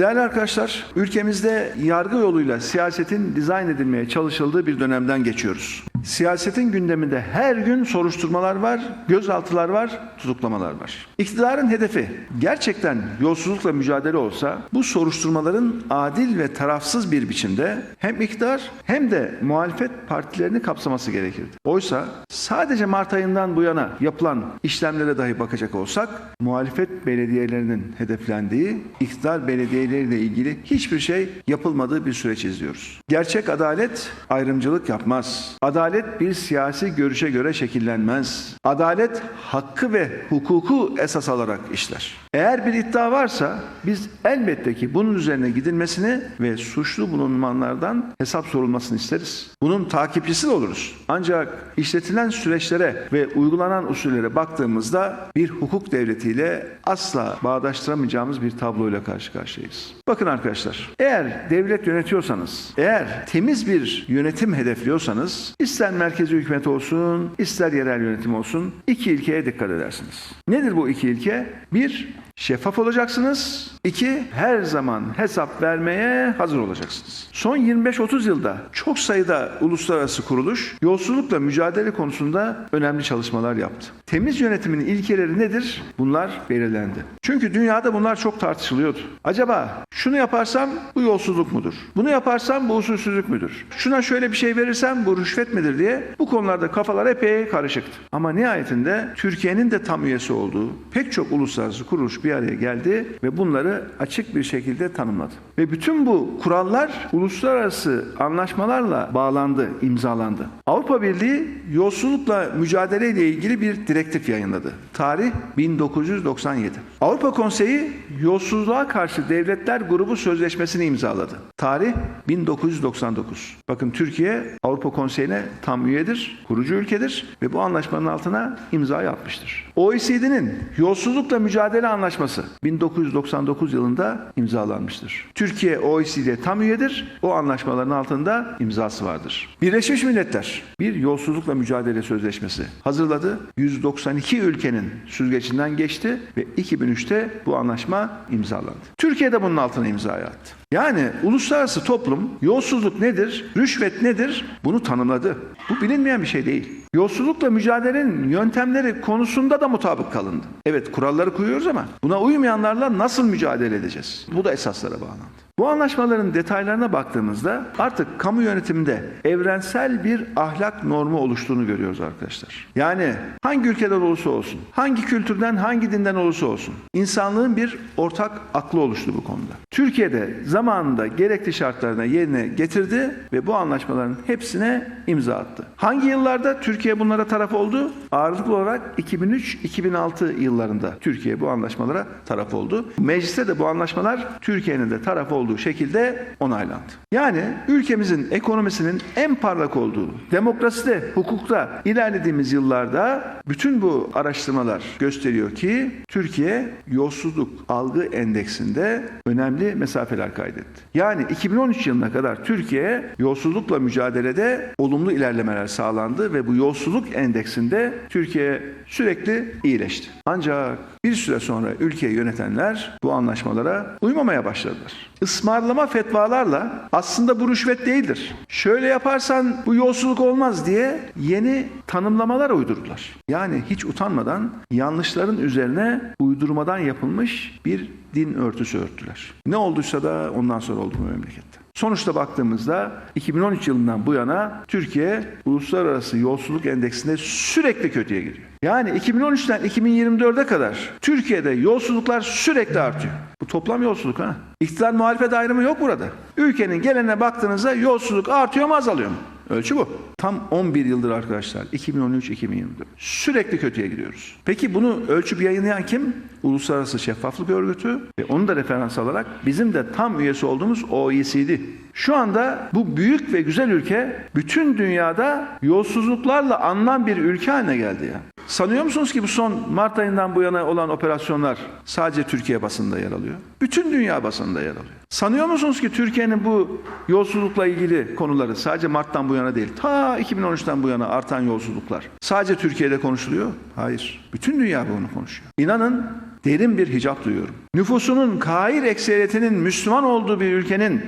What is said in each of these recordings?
Değerli arkadaşlar, ülkemizde yargı yoluyla siyasetin dizayn edilmeye çalışıldığı bir dönemden geçiyoruz. Siyasetin gündeminde her gün soruşturmalar var, gözaltılar var, tutuklamalar var. İktidarın hedefi gerçekten yolsuzlukla mücadele olsa bu soruşturmaların adil ve tarafsız bir biçimde hem iktidar hem de muhalefet partilerini kapsaması gerekirdi. Oysa sadece Mart ayından bu yana yapılan işlemlere dahi bakacak olsak muhalefet belediyelerinin hedeflendiği iktidar belediyeleriyle ilgili hiçbir şey yapılmadığı bir süreç izliyoruz. Gerçek adalet ayrımcılık yapmaz. Adalet bir siyasi görüşe göre şekillenmez. Adalet hakkı ve hukuku esas alarak işler. Eğer bir iddia varsa biz elbette ki bunun üzerine gidilmesini ve suçlu bulunmanlardan hesap sorulmasını isteriz. Bunun takipçisi de oluruz. Ancak işletilen süreçlere ve uygulanan usullere baktığımızda bir hukuk devletiyle asla bağdaştıramayacağımız bir tabloyla karşı karşıyayız. Bakın arkadaşlar, eğer devlet yönetiyorsanız, eğer temiz bir yönetim hedefliyorsanız, ister merkezi hükümet olsun, ister yerel yönetim olsun, iki ilkeye dikkat edersiniz. Nedir bu iki ilke? Bir, şeffaf olacaksınız. İki, her zaman hesap vermeye hazır olacaksınız. Son 25-30 yılda çok sayıda uluslararası kuruluş yolsuzlukla mücadele konusunda önemli çalışmalar yaptı. Temiz yönetimin ilkeleri nedir? Bunlar belirlendi. Çünkü dünyada bunlar çok tartışılıyordu. Acaba şunu yaparsam bu yolsuzluk mudur? Bunu yaparsam bu usulsüzlük müdür? Şuna şöyle bir şey verirsem bu rüşvet midir diye bu konularda kafalar epey karışıktı. Ama nihayetinde Türkiye'nin de tam üyesi olduğu pek çok uluslararası kuruluş bir araya geldi ve bunları açık bir şekilde tanımladı. Ve bütün bu kurallar uluslararası anlaşmalarla bağlandı, imzalandı. Avrupa Birliği yolsuzlukla mücadele ile ilgili bir direktif yayınladı. Tarih 1997. Avrupa Konseyi yolsuzluğa karşı devletler grubu sözleşmesini imzaladı. Tarih 1999. Bakın Türkiye Avrupa Konseyi'ne tam üyedir, kurucu ülkedir ve bu anlaşmanın altına imzayı atmıştır. OECD'nin yolsuzlukla mücadele anlaşması 1999 yılında imzalanmıştır. Türkiye OECD'ye tam üyedir. O anlaşmaların altında imzası vardır. Birleşmiş Milletler bir yolsuzlukla mücadele sözleşmesi hazırladı. 192 ülkenin süzgecinden geçti ve 2003'te bu anlaşma imzalandı. Türkiye de bunun altına imzayı attı. Yani uluslararası toplum yolsuzluk nedir, rüşvet nedir bunu tanımladı. Bu bilinmeyen bir şey değil. Yolsuzlukla mücadelenin yöntemleri konusunda da mutabık kalındı. Evet kuralları koyuyoruz ama buna uymayanlarla nasıl mücadele edeceğiz? Bu da esaslara bağlandı. Bu anlaşmaların detaylarına baktığımızda artık kamu yönetiminde evrensel bir ahlak normu oluştuğunu görüyoruz arkadaşlar. Yani hangi ülkeden olursa olsun, hangi kültürden, hangi dinden olursa olsun insanlığın bir ortak aklı oluştu bu konuda. Türkiye'de zamanında gerekli şartlarına yerine getirdi ve bu anlaşmaların hepsine imza attı. Hangi yıllarda Türkiye bunlara taraf oldu? Ağırlıklı olarak 2003-2006 yıllarında Türkiye bu anlaşmalara taraf oldu. Mecliste de bu anlaşmalar Türkiye'nin de taraf olduğu şekilde onaylandı. Yani ülkemizin ekonomisinin en parlak olduğu, demokraside, hukukta ilerlediğimiz yıllarda bütün bu araştırmalar gösteriyor ki Türkiye yolsuzluk algı endeksinde önemli mesafeler kaydetti. Yani 2013 yılına kadar Türkiye yolsuzlukla mücadelede olumlu ilerlemeler sağlandı ve bu yolsuzluk endeksinde Türkiye sürekli iyileşti. Ancak bir süre sonra ülkeyi yönetenler bu anlaşmalara uymamaya başladılar. Ismarlama fetvalarla aslında bu rüşvet değildir. Şöyle yaparsan bu yolsuzluk olmaz diye yeni tanımlamalar uydurdular. Yani hiç utanmadan yanlışların üzerine uydurmadan yapılmış bir din örtüsü örttüler. Ne olduysa da ondan sonra oldu bu memlekette. Sonuçta baktığımızda 2013 yılından bu yana Türkiye uluslararası yolsuzluk endeksinde sürekli kötüye gidiyor. Yani 2013'ten 2024'e kadar Türkiye'de yolsuzluklar sürekli artıyor. Bu toplam yolsuzluk ha. İktidar muhalefet ayrımı yok burada. Ülkenin gelenine baktığınızda yolsuzluk artıyor mu azalıyor mu? Ölçü bu. Tam 11 yıldır arkadaşlar 2013-2024. Sürekli kötüye gidiyoruz. Peki bunu ölçüp yayınlayan kim? Uluslararası Şeffaflık Örgütü ve onu da referans alarak bizim de tam üyesi olduğumuz OECD. Şu anda bu büyük ve güzel ülke bütün dünyada yolsuzluklarla anılan bir ülke haline geldi ya. Sanıyor musunuz ki bu son Mart ayından bu yana olan operasyonlar sadece Türkiye basında yer alıyor? Bütün dünya basında yer alıyor. Sanıyor musunuz ki Türkiye'nin bu yolsuzlukla ilgili konuları sadece Mart'tan bu yana değil, ta 2013'ten bu yana artan yolsuzluklar sadece Türkiye'de konuşuluyor? Hayır. Bütün dünya bunu konuşuyor. İnanın Derin bir hicap duyuyorum. Nüfusunun Kair ekseriyetinin Müslüman olduğu bir ülkenin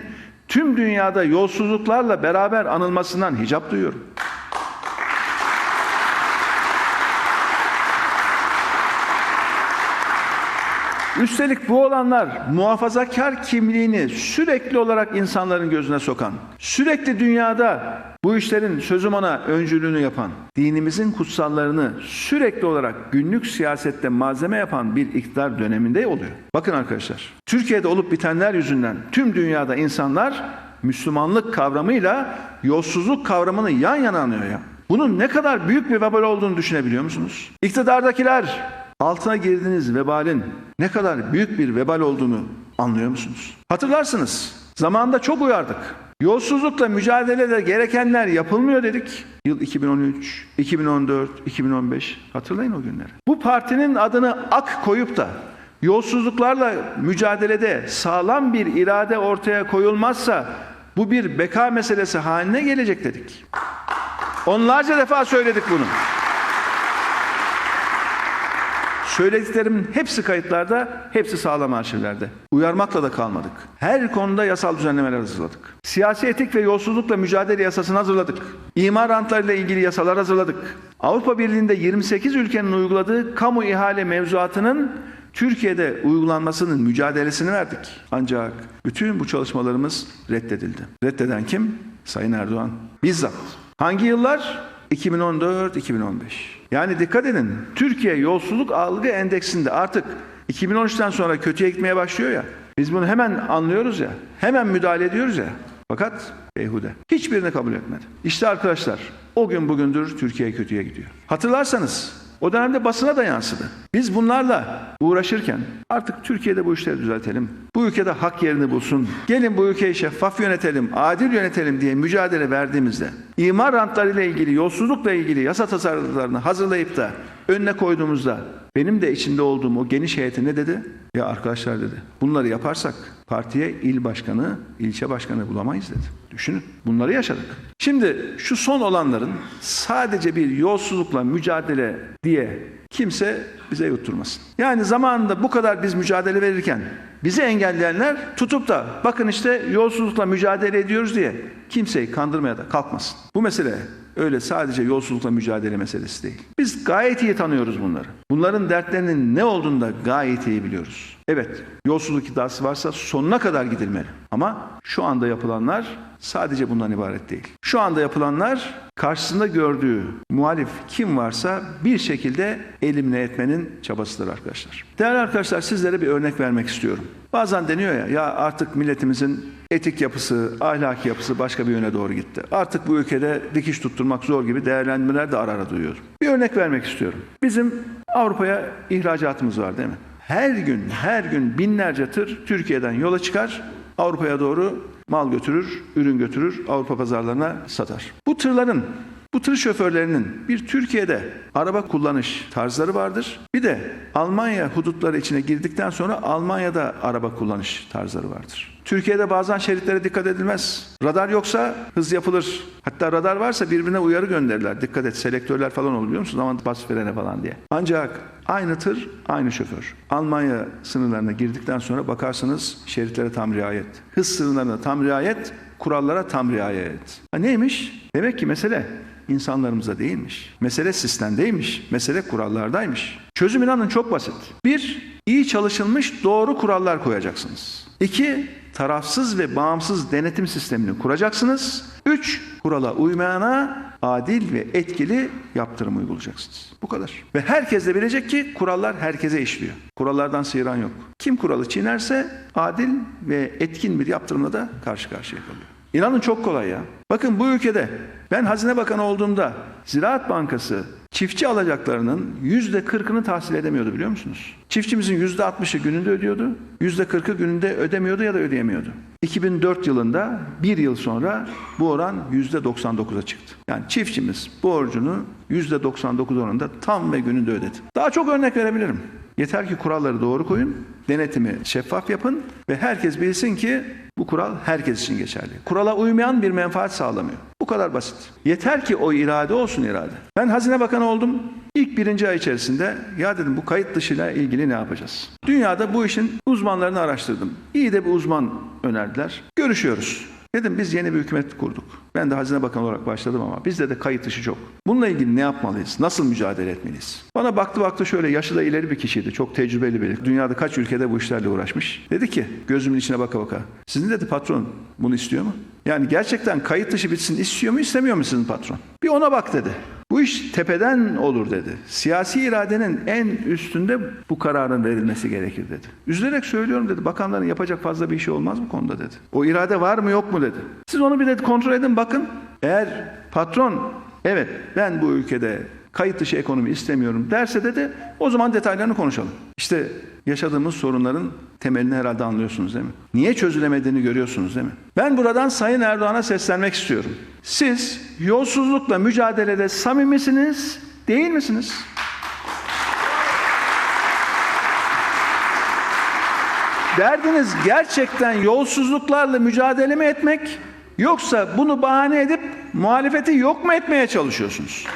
tüm dünyada yolsuzluklarla beraber anılmasından hicap duyuyorum. Üstelik bu olanlar muhafazakar kimliğini sürekli olarak insanların gözüne sokan, sürekli dünyada bu işlerin sözüm ona öncülüğünü yapan, dinimizin kutsallarını sürekli olarak günlük siyasette malzeme yapan bir iktidar döneminde oluyor. Bakın arkadaşlar, Türkiye'de olup bitenler yüzünden tüm dünyada insanlar Müslümanlık kavramıyla yolsuzluk kavramını yan yana anıyor ya. Bunun ne kadar büyük bir vebal olduğunu düşünebiliyor musunuz? İktidardakiler altına girdiğiniz vebalin ne kadar büyük bir vebal olduğunu anlıyor musunuz? Hatırlarsınız. Zamanında çok uyardık. Yolsuzlukla mücadelede gerekenler yapılmıyor dedik. Yıl 2013, 2014, 2015. Hatırlayın o günleri. Bu partinin adını AK koyup da yolsuzluklarla mücadelede sağlam bir irade ortaya koyulmazsa bu bir beka meselesi haline gelecek dedik. Onlarca defa söyledik bunu. Söylediklerimin hepsi kayıtlarda, hepsi sağlam arşivlerde. Uyarmakla da kalmadık. Her konuda yasal düzenlemeler hazırladık. Siyasi etik ve yolsuzlukla mücadele yasasını hazırladık. İmar rantlarıyla ilgili yasalar hazırladık. Avrupa Birliği'nde 28 ülkenin uyguladığı kamu ihale mevzuatının Türkiye'de uygulanmasının mücadelesini verdik. Ancak bütün bu çalışmalarımız reddedildi. Reddeden kim? Sayın Erdoğan. Bizzat. Hangi yıllar? 2014-2015. Yani dikkat edin Türkiye yolsuzluk algı endeksinde artık 2013'ten sonra kötüye gitmeye başlıyor ya. Biz bunu hemen anlıyoruz ya. Hemen müdahale ediyoruz ya. Fakat beyhude. Hiçbirini kabul etmedi. İşte arkadaşlar o gün bugündür Türkiye kötüye gidiyor. Hatırlarsanız o dönemde basına da yansıdı. Biz bunlarla uğraşırken artık Türkiye'de bu işleri düzeltelim. Bu ülkede hak yerini bulsun. Gelin bu ülkeyi şeffaf yönetelim, adil yönetelim diye mücadele verdiğimizde imar rantlarıyla ilgili, yolsuzlukla ilgili yasa tasarrularını hazırlayıp da önüne koyduğumuzda benim de içinde olduğum o geniş heyeti ne dedi? Ya arkadaşlar dedi. Bunları yaparsak partiye il başkanı, ilçe başkanı bulamayız dedi. Düşünün. Bunları yaşadık. Şimdi şu son olanların sadece bir yolsuzlukla mücadele diye kimse bize yutturmasın. Yani zamanında bu kadar biz mücadele verirken bizi engelleyenler tutup da bakın işte yolsuzlukla mücadele ediyoruz diye kimseyi kandırmaya da kalkmasın. Bu mesele öyle sadece yolsuzlukla mücadele meselesi değil. Biz gayet iyi tanıyoruz bunları. Bunların dertlerinin ne olduğunu da gayet iyi biliyoruz. Evet, yolsuzluk iddiası varsa sonuna kadar gidilmeli. Ama şu anda yapılanlar sadece bundan ibaret değil. Şu anda yapılanlar karşısında gördüğü muhalif kim varsa bir şekilde elimine etmenin çabasıdır arkadaşlar. Değerli arkadaşlar sizlere bir örnek vermek istiyorum. Bazen deniyor ya ya artık milletimizin etik yapısı, ahlaki yapısı başka bir yöne doğru gitti. Artık bu ülkede dikiş tutturmak zor gibi değerlendirmeler de ara ara duyuyorum. Bir örnek vermek istiyorum. Bizim Avrupa'ya ihracatımız var değil mi? Her gün, her gün binlerce tır Türkiye'den yola çıkar, Avrupa'ya doğru mal götürür, ürün götürür, Avrupa pazarlarına satar. Tırların bu tır şoförlerinin bir Türkiye'de araba kullanış tarzları vardır. Bir de Almanya hudutları içine girdikten sonra Almanya'da araba kullanış tarzları vardır. Türkiye'de bazen şeritlere dikkat edilmez. Radar yoksa hız yapılır. Hatta radar varsa birbirine uyarı gönderirler. Dikkat et selektörler falan olur biliyor musunuz? Aman bas frene falan diye. Ancak aynı tır, aynı şoför. Almanya sınırlarına girdikten sonra bakarsınız şeritlere tam riayet. Hız sınırlarına tam riayet, kurallara tam riayet. Ha neymiş? Demek ki mesele insanlarımıza değilmiş. Mesele sistemdeymiş. Mesele kurallardaymış. Çözüm inanın çok basit. Bir, iyi çalışılmış doğru kurallar koyacaksınız. İki, tarafsız ve bağımsız denetim sistemini kuracaksınız. Üç, kurala uymayana adil ve etkili yaptırım uygulayacaksınız. Bu kadar. Ve herkes de bilecek ki kurallar herkese işliyor. Kurallardan sıyıran yok. Kim kuralı çiğnerse adil ve etkin bir yaptırımla da karşı karşıya kalıyor. İnanın çok kolay ya. Bakın bu ülkede ben Hazine Bakanı olduğumda Ziraat Bankası çiftçi alacaklarının yüzde kırkını tahsil edemiyordu biliyor musunuz? Çiftçimizin yüzde altmışı gününde ödüyordu, yüzde kırkı gününde ödemiyordu ya da ödeyemiyordu. 2004 yılında bir yıl sonra bu oran yüzde 99'a çıktı. Yani çiftçimiz borcunu yüzde 99 oranında tam ve gününde ödedi. Daha çok örnek verebilirim. Yeter ki kuralları doğru koyun, denetimi şeffaf yapın ve herkes bilsin ki bu kural herkes için geçerli. Kurala uymayan bir menfaat sağlamıyor. Bu kadar basit. Yeter ki o irade olsun irade. Ben Hazine Bakanı oldum. İlk birinci ay içerisinde ya dedim bu kayıt dışıyla ilgili ne yapacağız? Dünyada bu işin uzmanlarını araştırdım. İyi de bir uzman önerdiler. Görüşüyoruz. Dedim biz yeni bir hükümet kurduk. Ben de Hazine Bakanı olarak başladım ama bizde de kayıt dışı çok. Bununla ilgili ne yapmalıyız? Nasıl mücadele etmeliyiz? Bana baktı baktı şöyle yaşı da ileri bir kişiydi. Çok tecrübeli biri. Dünyada kaç ülkede bu işlerle uğraşmış. Dedi ki gözümün içine baka baka. Sizin dedi patron bunu istiyor mu? Yani gerçekten kayıt dışı bitsin istiyor mu istemiyor mu sizin patron? Bir ona bak dedi. Bu iş tepeden olur dedi. Siyasi iradenin en üstünde bu kararın verilmesi gerekir dedi. Üzülerek söylüyorum dedi. Bakanların yapacak fazla bir işi olmaz bu konuda dedi. O irade var mı yok mu dedi. Siz onu bir de kontrol edin bakın. Eğer patron evet ben bu ülkede kayıt dışı ekonomi istemiyorum derse dedi o zaman detaylarını konuşalım. İşte yaşadığımız sorunların temelini herhalde anlıyorsunuz değil mi? Niye çözülemediğini görüyorsunuz değil mi? Ben buradan Sayın Erdoğan'a seslenmek istiyorum. Siz yolsuzlukla mücadelede samimisiniz değil misiniz? Derdiniz gerçekten yolsuzluklarla mücadele mi etmek yoksa bunu bahane edip muhalefeti yok mu etmeye çalışıyorsunuz?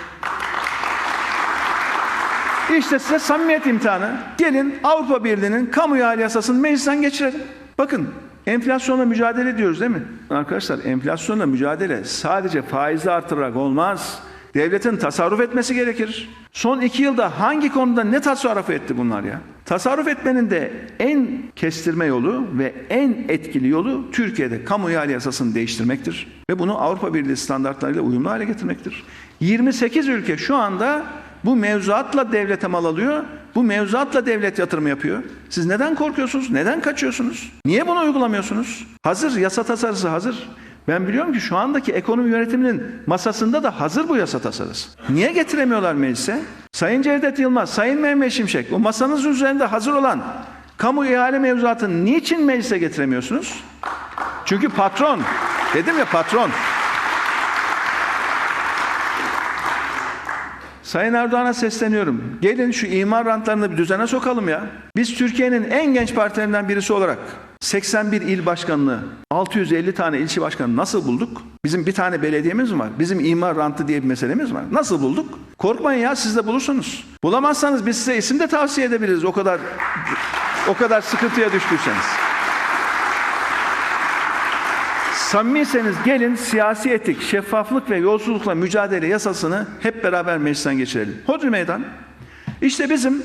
İşte size samimiyet imtihanı. Gelin Avrupa Birliği'nin kamu ihale yasasını meclisten geçirelim. Bakın enflasyonla mücadele ediyoruz değil mi? Arkadaşlar enflasyonla mücadele sadece faizi artırarak olmaz. Devletin tasarruf etmesi gerekir. Son iki yılda hangi konuda ne tasarruf etti bunlar ya? Tasarruf etmenin de en kestirme yolu ve en etkili yolu Türkiye'de kamu ihale yasasını değiştirmektir. Ve bunu Avrupa Birliği standartlarıyla uyumlu hale getirmektir. 28 ülke şu anda bu mevzuatla devlete mal alıyor. Bu mevzuatla devlet yatırım yapıyor. Siz neden korkuyorsunuz? Neden kaçıyorsunuz? Niye bunu uygulamıyorsunuz? Hazır yasa tasarısı hazır. Ben biliyorum ki şu andaki ekonomi yönetiminin masasında da hazır bu yasa tasarısı. Niye getiremiyorlar meclise? Sayın Cevdet Yılmaz, Sayın Mehmet Şimşek, o masanız üzerinde hazır olan kamu ihale mevzuatını niçin meclise getiremiyorsunuz? Çünkü patron, dedim ya patron. Sayın Erdoğan'a sesleniyorum. Gelin şu imar rantlarını bir düzene sokalım ya. Biz Türkiye'nin en genç partilerinden birisi olarak 81 il başkanlığı, 650 tane ilçe başkanı nasıl bulduk? Bizim bir tane belediyemiz mi var? Bizim imar rantı diye bir meselemiz var. Nasıl bulduk? Korkmayın ya siz de bulursunuz. Bulamazsanız biz size isim de tavsiye edebiliriz. O kadar o kadar sıkıntıya düştüyseniz. Samimiyseniz gelin siyasi etik, şeffaflık ve yolsuzlukla mücadele yasasını hep beraber meclisten geçirelim. Hodri meydan. İşte bizim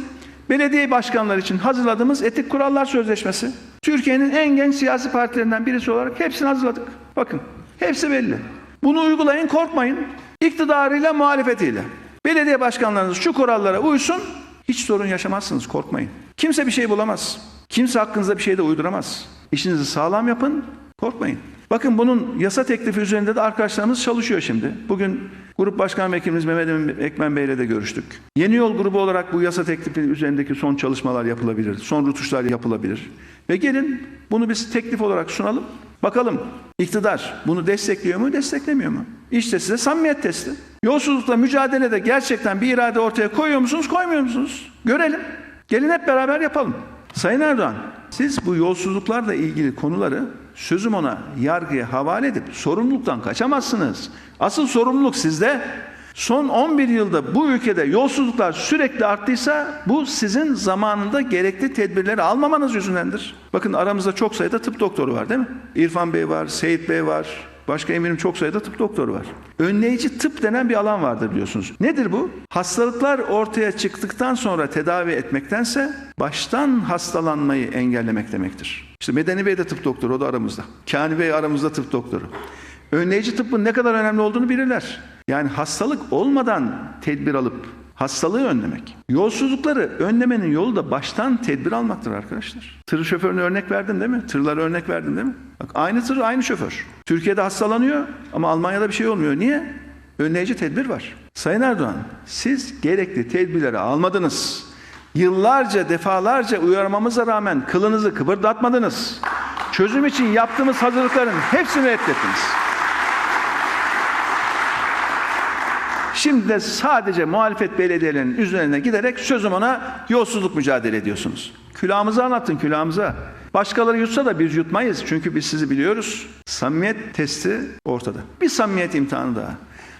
belediye başkanları için hazırladığımız etik kurallar sözleşmesi. Türkiye'nin en genç siyasi partilerinden birisi olarak hepsini hazırladık. Bakın hepsi belli. Bunu uygulayın korkmayın. İktidarıyla muhalefetiyle. Belediye başkanlarınız şu kurallara uysun. Hiç sorun yaşamazsınız korkmayın. Kimse bir şey bulamaz. Kimse hakkınızda bir şey de uyduramaz. İşinizi sağlam yapın korkmayın. Bakın bunun yasa teklifi üzerinde de arkadaşlarımız çalışıyor şimdi. Bugün Grup Başkan Vekilimiz Mehmet Ekmen Bey ile de görüştük. Yeni Yol grubu olarak bu yasa teklifi üzerindeki son çalışmalar yapılabilir. Son rutuşlar yapılabilir. Ve gelin bunu biz teklif olarak sunalım. Bakalım iktidar bunu destekliyor mu, desteklemiyor mu? İşte size samimiyet testi. Yolsuzlukla mücadelede gerçekten bir irade ortaya koyuyor musunuz, koymuyor musunuz? Görelim. Gelin hep beraber yapalım. Sayın Erdoğan, siz bu yolsuzluklarla ilgili konuları sözüm ona yargıya havale edip sorumluluktan kaçamazsınız. Asıl sorumluluk sizde. Son 11 yılda bu ülkede yolsuzluklar sürekli arttıysa bu sizin zamanında gerekli tedbirleri almamanız yüzündendir. Bakın aramızda çok sayıda tıp doktoru var değil mi? İrfan Bey var, Seyit Bey var, Başka eminim çok sayıda tıp doktoru var. Önleyici tıp denen bir alan vardır biliyorsunuz. Nedir bu? Hastalıklar ortaya çıktıktan sonra tedavi etmektense baştan hastalanmayı engellemek demektir. İşte Medeni Bey de tıp doktoru, o da aramızda. Kani Bey aramızda tıp doktoru. Önleyici tıbbın ne kadar önemli olduğunu bilirler. Yani hastalık olmadan tedbir alıp hastalığı önlemek. Yolsuzlukları önlemenin yolu da baştan tedbir almaktır arkadaşlar. Tır şoförüne örnek verdim değil mi? Tırlara örnek verdim değil mi? Bak aynı tır aynı şoför. Türkiye'de hastalanıyor ama Almanya'da bir şey olmuyor. Niye? Önleyici tedbir var. Sayın Erdoğan siz gerekli tedbirleri almadınız. Yıllarca defalarca uyarmamıza rağmen kılınızı kıpırdatmadınız. Çözüm için yaptığımız hazırlıkların hepsini reddettiniz. Şimdi de sadece muhalefet belediyelerinin üzerine giderek sözüm ona yolsuzluk mücadele ediyorsunuz. Külahımıza anlatın külahımıza. Başkaları yutsa da biz yutmayız. Çünkü biz sizi biliyoruz. Samimiyet testi ortada. Bir samimiyet imtihanı daha.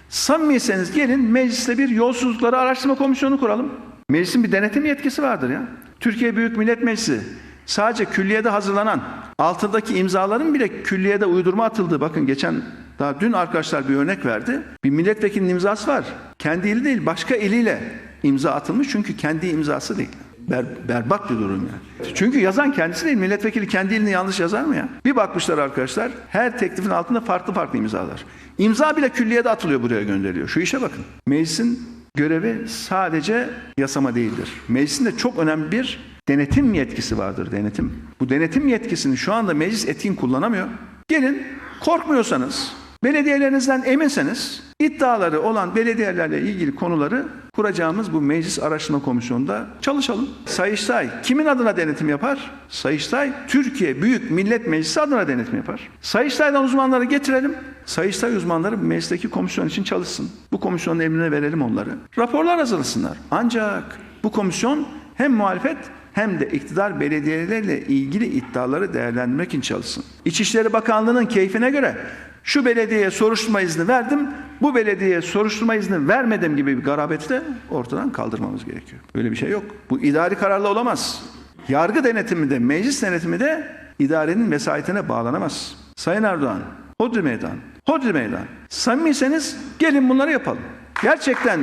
Samimiyseniz gelin mecliste bir yolsuzlukları araştırma komisyonu kuralım. Meclisin bir denetim yetkisi vardır ya. Türkiye Büyük Millet Meclisi sadece külliyede hazırlanan altındaki imzaların bile külliyede uydurma atıldığı bakın geçen daha dün arkadaşlar bir örnek verdi. Bir milletvekilinin imzası var. Kendi ili değil başka eliyle imza atılmış çünkü kendi imzası değil. Ber, berbat bir durum yani. Çünkü yazan kendisi değil. Milletvekili kendi ilini yanlış yazar mı ya? Bir bakmışlar arkadaşlar her teklifin altında farklı farklı imzalar. İmza bile külliyede atılıyor buraya gönderiliyor. Şu işe bakın. Meclisin görevi sadece yasama değildir. Meclisin de çok önemli bir denetim yetkisi vardır. Denetim. Bu denetim yetkisini şu anda meclis etkin kullanamıyor. Gelin korkmuyorsanız, belediyelerinizden eminseniz iddiaları olan belediyelerle ilgili konuları kuracağımız bu meclis araştırma komisyonunda çalışalım. Sayıştay kimin adına denetim yapar? Sayıştay Türkiye Büyük Millet Meclisi adına denetim yapar. Sayıştay'dan uzmanları getirelim. Sayıştay uzmanları meclisteki komisyon için çalışsın. Bu komisyonun emrine verelim onları. Raporlar hazırlasınlar. Ancak bu komisyon hem muhalefet hem de iktidar belediyeleriyle ilgili iddiaları değerlendirmek için çalışsın. İçişleri Bakanlığı'nın keyfine göre şu belediyeye soruşturma izni verdim, bu belediyeye soruşturma izni vermedim gibi bir garabeti de ortadan kaldırmamız gerekiyor. Böyle bir şey yok. Bu idari kararla olamaz. Yargı denetimi de, meclis denetimi de idarenin vesayetine bağlanamaz. Sayın Erdoğan, Hodri Meydan, Hodri Meydan. Samimiyseniz gelin bunları yapalım. Gerçekten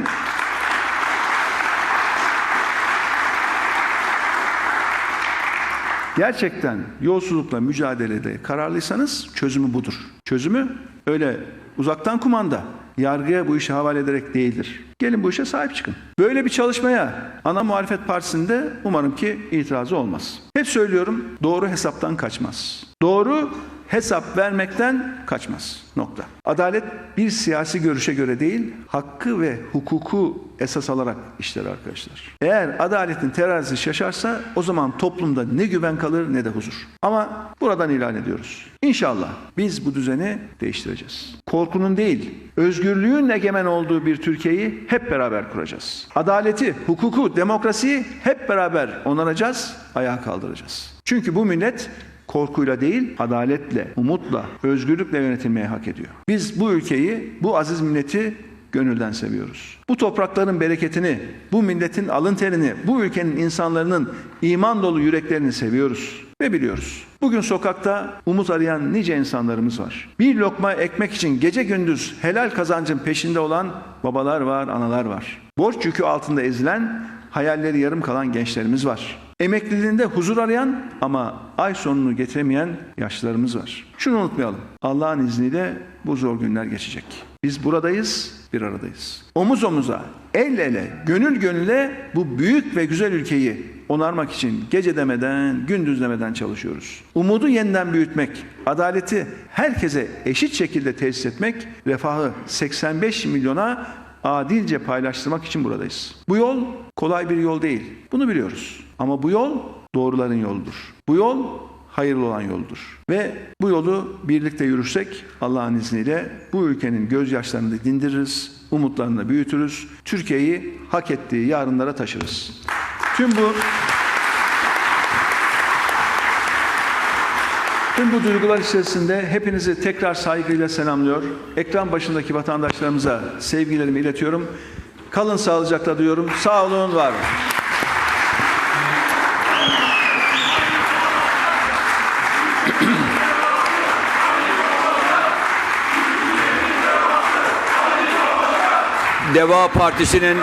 gerçekten yolsuzlukla mücadelede kararlıysanız çözümü budur. Çözümü öyle uzaktan kumanda yargıya bu işi havale ederek değildir. Gelin bu işe sahip çıkın. Böyle bir çalışmaya ana muhalefet partisinde umarım ki itirazı olmaz. Hep söylüyorum doğru hesaptan kaçmaz. Doğru hesap vermekten kaçmaz. Nokta. Adalet bir siyasi görüşe göre değil, hakkı ve hukuku esas alarak işler arkadaşlar. Eğer adaletin terazisi şaşarsa o zaman toplumda ne güven kalır ne de huzur. Ama buradan ilan ediyoruz. İnşallah biz bu düzeni değiştireceğiz. Korkunun değil, özgürlüğün egemen olduğu bir Türkiye'yi hep beraber kuracağız. Adaleti, hukuku, demokrasiyi hep beraber onaracağız, ayağa kaldıracağız. Çünkü bu millet korkuyla değil, adaletle, umutla, özgürlükle yönetilmeyi hak ediyor. Biz bu ülkeyi, bu aziz milleti gönülden seviyoruz. Bu toprakların bereketini, bu milletin alın terini, bu ülkenin insanların iman dolu yüreklerini seviyoruz ve biliyoruz. Bugün sokakta umut arayan nice insanlarımız var. Bir lokma ekmek için gece gündüz helal kazancın peşinde olan babalar var, analar var. Borç yükü altında ezilen, hayalleri yarım kalan gençlerimiz var. Emekliliğinde huzur arayan ama ay sonunu getiremeyen yaşlılarımız var. Şunu unutmayalım. Allah'ın izniyle bu zor günler geçecek. Biz buradayız, bir aradayız. Omuz omuza, el ele, gönül gönüle bu büyük ve güzel ülkeyi onarmak için gece demeden, gündüz demeden çalışıyoruz. Umudu yeniden büyütmek, adaleti herkese eşit şekilde tesis etmek, refahı 85 milyona adilce paylaştırmak için buradayız. Bu yol kolay bir yol değil. Bunu biliyoruz. Ama bu yol doğruların yoludur. Bu yol hayırlı olan yoldur. Ve bu yolu birlikte yürürsek Allah'ın izniyle bu ülkenin gözyaşlarını dindiririz, umutlarını büyütürüz. Türkiye'yi hak ettiği yarınlara taşırız. Tüm bu Tüm bu duygular içerisinde hepinizi tekrar saygıyla selamlıyor. Ekran başındaki vatandaşlarımıza sevgilerimi iletiyorum. Kalın sağlıcakla diyorum. Sağ olun, var olun. Deva Partisi'nin